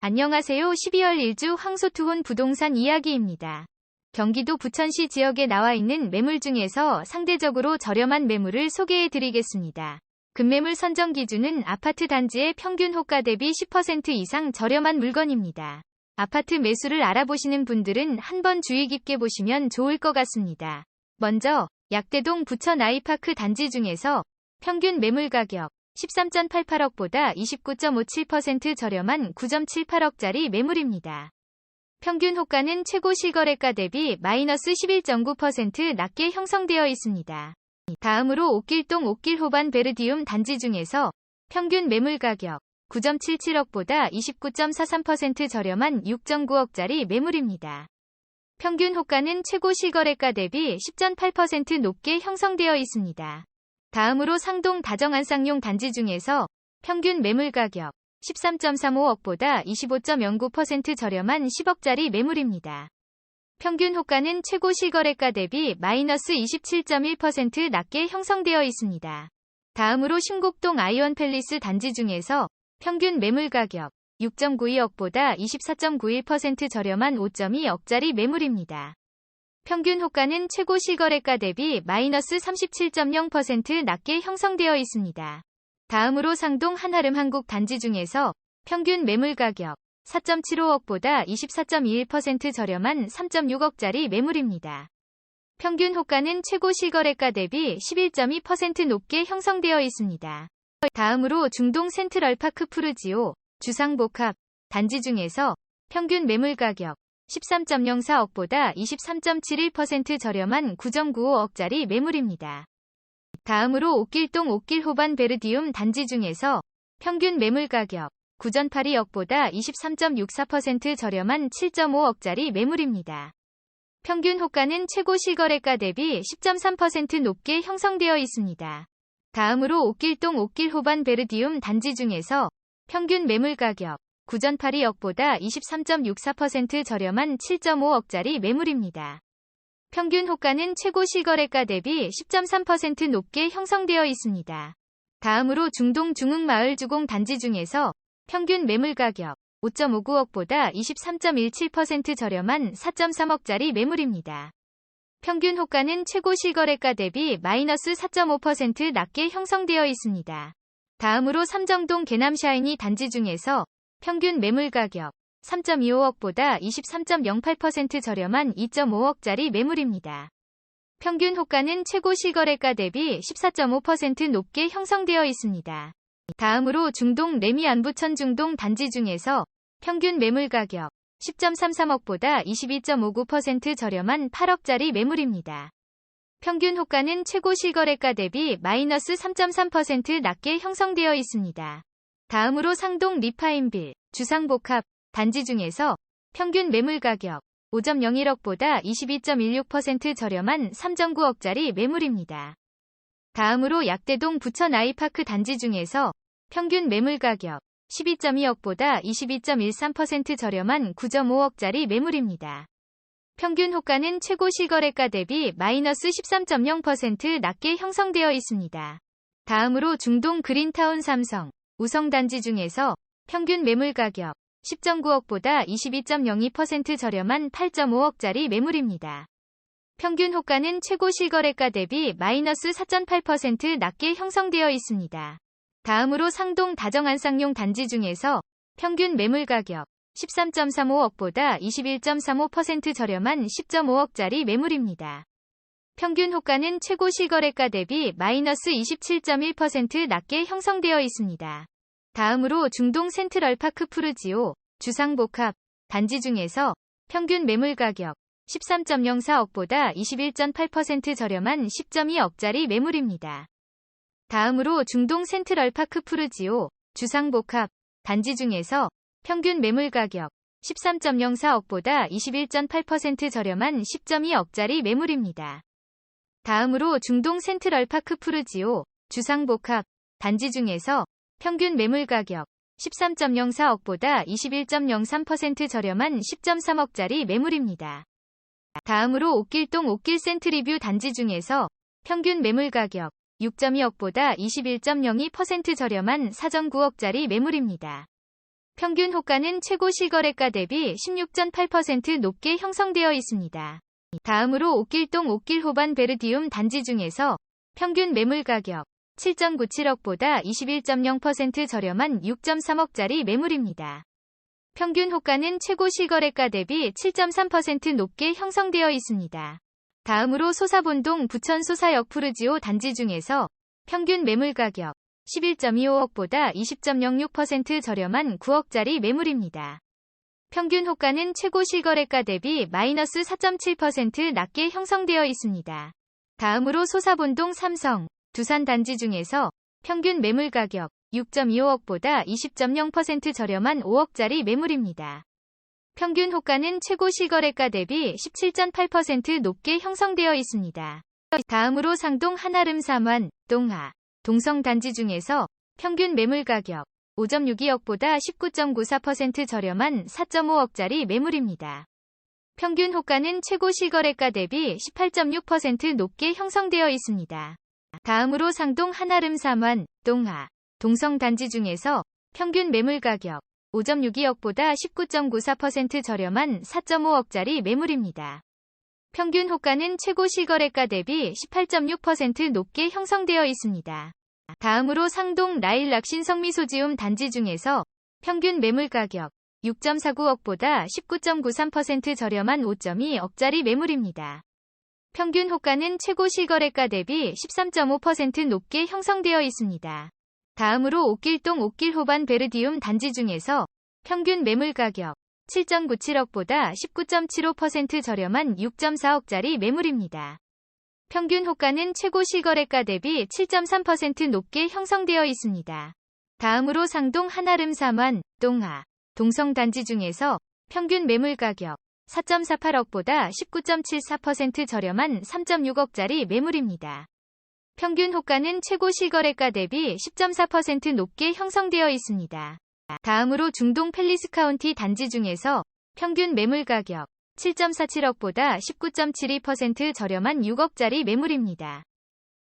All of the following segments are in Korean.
안녕하세요. 12월 1주 황소투혼 부동산 이야기입니다. 경기도 부천시 지역에 나와 있는 매물 중에서 상대적으로 저렴한 매물을 소개해 드리겠습니다. 급매물 선정 기준은 아파트 단지의 평균 호가 대비 10% 이상 저렴한 물건입니다. 아파트 매수를 알아보시는 분들은 한번 주의 깊게 보시면 좋을 것 같습니다. 먼저 약대동 부천 아이파크 단지 중에서 평균 매물 가격 13.88억보다 29.57% 저렴한 9.78억짜리 매물입니다. 평균 호가는 최고 실거래가 대비 마이너스 11.9% 낮게 형성되어 있습니다. 다음으로 옥길동 옥길호반 베르디움 단지 중에서 평균 매물 가격 9.77억보다 29.43% 저렴한 6.9억짜리 매물입니다. 평균 호가는 최고 실거래가 대비 10.8% 높게 형성되어 있습니다. 다음으로 상동 다정안쌍용 단지 중에서 평균 매물 가격 13.35억보다 25.09% 저렴한 10억짜리 매물입니다. 평균 호가는 최고 실거래가 대비 마이너스 27.1% 낮게 형성되어 있습니다. 다음으로 신곡동 아이원 팰리스 단지 중에서 평균 매물 가격 6.92억보다 24.91% 저렴한 5.2억짜리 매물입니다. 평균 호가는 최고 실거래가 대비 마이너스 37.0% 낮게 형성되어 있습니다. 다음으로 상동 한하름 한국 단지 중에서 평균 매물 가격 4.75억보다 24.21% 저렴한 3.6억짜리 매물입니다. 평균 호가는 최고 실거래가 대비 11.2% 높게 형성되어 있습니다. 다음으로 중동 센트럴파크 푸르지오 주상복합 단지 중에서 평균 매물 가격 13.04억보다 23.71% 저렴한 9.95억짜리 매물입니다. 다음으로 옥길동 옥길 호반 베르디움 단지 중에서 평균 매물 가격 9.82억보다 23.64% 저렴한 7.5억짜리 매물입니다. 평균 호가는 최고 실거래가 대비 10.3% 높게 형성되어 있습니다. 다음으로 옥길동 옥길 호반 베르디움 단지 중에서 평균 매물 가격 9.82억보다 23.64% 저렴한 7.5억짜리 매물입니다. 평균 호가는 최고 실거래가 대비 10.3% 높게 형성되어 있습니다. 다음으로 중동 중흥마을 주공 단지 중에서 평균 매물 가격 5.59억보다 23.17% 저렴한 4.3억짜리 매물입니다. 평균 호가는 최고 실거래가 대비 마이너스 4.5% 낮게 형성되어 있습니다. 다음으로 삼정동 개남샤이니 단지 중에서 평균 매물 가격 3.25억보다 23.08% 저렴한 2.5억짜리 매물입니다. 평균 호가는 최고 실거래가 대비 14.5% 높게 형성되어 있습니다. 다음으로 중동 레미 안부천 중동 단지 중에서 평균 매물 가격 10.33억보다 22.59% 저렴한 8억짜리 매물입니다. 평균 호가는 최고 실거래가 대비 마이너스 3.3% 낮게 형성되어 있습니다. 다음으로 상동 리파인빌, 주상복합, 단지 중에서 평균 매물 가격 5.01억보다 22.16% 저렴한 3.9억짜리 매물입니다. 다음으로 약대동 부천 아이파크 단지 중에서 평균 매물 가격 12.2억보다 22.13% 저렴한 9.5억짜리 매물입니다. 평균 호가는 최고 실거래가 대비 마이너스 13.0% 낮게 형성되어 있습니다. 다음으로 중동 그린타운 삼성, 우성단지 중에서 평균 매물 가격 10.9억보다 22.02% 저렴한 8.5억짜리 매물입니다. 평균 호가는 최고 실거래가 대비 마이너스 4.8% 낮게 형성되어 있습니다. 다음으로 상동 다정안쌍용 단지 중에서 평균 매물 가격 13.35억보다 21.35% 저렴한 10.5억짜리 매물입니다. 평균 호가는 최고 실거래가 대비 마이너스 27.1% 낮게 형성되어 있습니다. 다음으로 중동 센트럴파크 푸르지오, 주상복합, 단지 중에서 평균 매물 가격 13.04억보다 21.8% 저렴한 10.2억짜리 매물입니다. 다음으로 중동 센트럴파크 푸르지오, 주상복합, 단지 중에서 평균 매물 가격 13.04억보다 21.8% 저렴한 10.2억짜리 매물입니다. 다음으로 중동 센트럴파크 푸르지오, 주상복합, 단지 중에서 평균 매물 가격 13.04억보다 21.03% 저렴한 10.3억짜리 매물입니다. 다음으로 옥길동 옥길 센트리뷰 단지 중에서 평균 매물 가격 6.2억보다 21.02% 저렴한 4.9억짜리 매물입니다. 평균 호가는 최고 실거래가 대비 16.8% 높게 형성되어 있습니다. 다음으로 옥길동 옥길호반 베르디움 단지 중에서 평균 매물 가격 7.97억보다 21.0% 저렴한 6.3억짜리 매물입니다. 평균 호가는 최고 실거래가 대비 7.3% 높게 형성되어 있습니다. 다음으로 소사본동 부천 소사역 푸르지오 단지 중에서 평균 매물 가격 11.25억보다 20.06% 저렴한 9억짜리 매물입니다. 평균 호가는 최고 실거래가 대비 마이너스 4.7% 낮게 형성되어 있습니다. 다음으로 소사본동 삼성, 두산 단지 중에서 평균 매물 가격 6.25억보다 20.0% 저렴한 5억짜리 매물입니다. 평균 호가는 최고 실거래가 대비 17.8% 높게 형성되어 있습니다. 다음으로 상동 한아름 삼환, 동하, 동성 단지 중에서 평균 매물 가격 5.62억보다 19.94% 저렴한 4.5억짜리 매물입니다. 평균 호가는 최고 실거래가 대비 18.6% 높게 형성되어 있습니다. 다음으로 상동 한아름 삼환, 동하, 동성 단지 중에서 평균 매물 가격 5.62억보다 19.94% 저렴한 4.5억짜리 매물입니다. 평균 호가는 최고 실거래가 대비 18.6% 높게 형성되어 있습니다. 다음으로 상동 라일 락 신 성미소지움 단지 중에서 평균 매물 가격 6.49억보다 19.93% 저렴한 5.2억짜리 매물입니다. 평균 호가는 최고 실거래가 대비 13.5% 높게 형성되어 있습니다. 다음으로 옥길동 옥길호반 베르디움 단지 중에서 평균 매물 가격 7.97억보다 19.75% 저렴한 6.4억짜리 매물입니다. 평균 호가는 최고 실거래가 대비 7.3% 높게 형성되어 있습니다. 다음으로 상동 한아름 삼환, 동하, 동성 단지 중에서 평균 매물 가격 4.48억보다 19.74% 저렴한 3.6억짜리 매물입니다. 평균 호가는 최고 실거래가 대비 10.4% 높게 형성되어 있습니다. 다음으로 중동 팰리스 카운티 단지 중에서 평균 매물 가격 7.47억보다 19.72% 저렴한 6억짜리 매물입니다.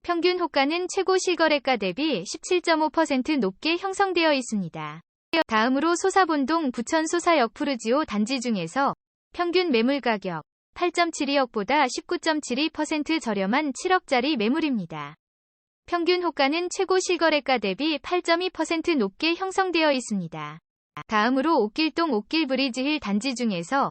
평균 호가는 최고 실거래가 대비 17.5% 높게 형성되어 있습니다. 다음으로 소사본동 부천 소사역 푸르지오 단지 중에서 평균 매물 가격 8.72억보다 19.72% 저렴한 7억짜리 매물입니다. 평균 호가는 최고 실거래가 대비 8.2% 높게 형성되어 있습니다. 다음으로 옥길동 옥길브리지힐 단지 중에서